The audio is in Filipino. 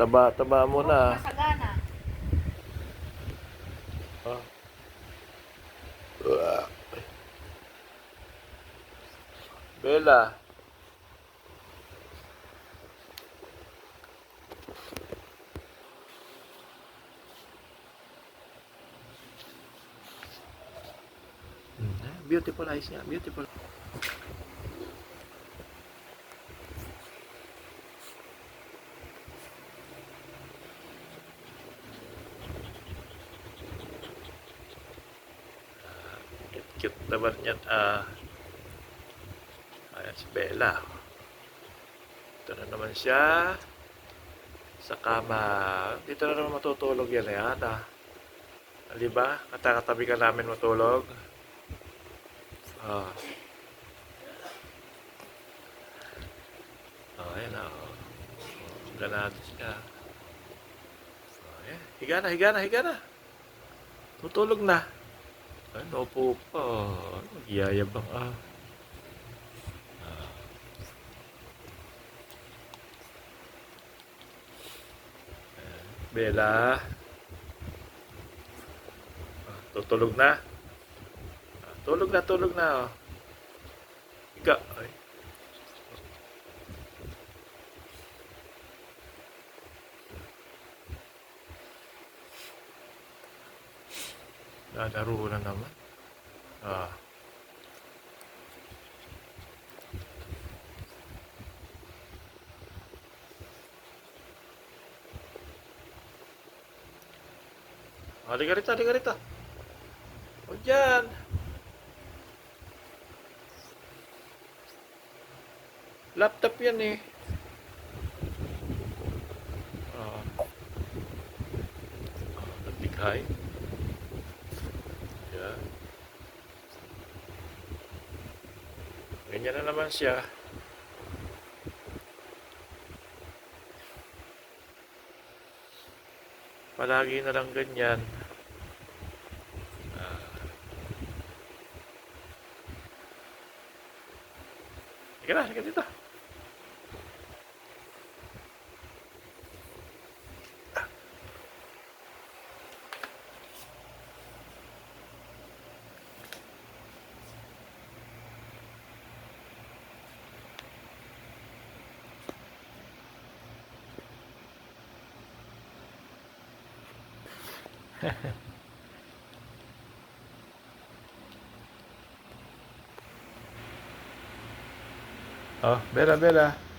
taba, taba mo na. Masagana. Ah. Uah. Bella. Beautiful eyes niya, beautiful. Cute, naman yan. Ah, ayan si Bella. Ito na naman siya. Sa kama. Dito na naman matutulog yan. Ayan ah. Di ba? Katakatabi ka namin matulog. Ah. Oh, ayan ah. Oh, siya. Oh, ayan. Higa na, higa na, higa na. Tutulog na. Ay, naupo pa. Magyayabang ah. Ayan. Bella. Ah, Tutulog na. Ah, Tulog na, tulog na. Oh. Higa. Ay. Lalaro na naman. Ah. Halika rito, halika rito. O dyan. Laptop yan eh. Ah. Ah, nagtighay. Yan. Ganyan na naman siya. Palagi na lang ganyan. Ah. Sige na, sige dito. Oh, Bella, Bella.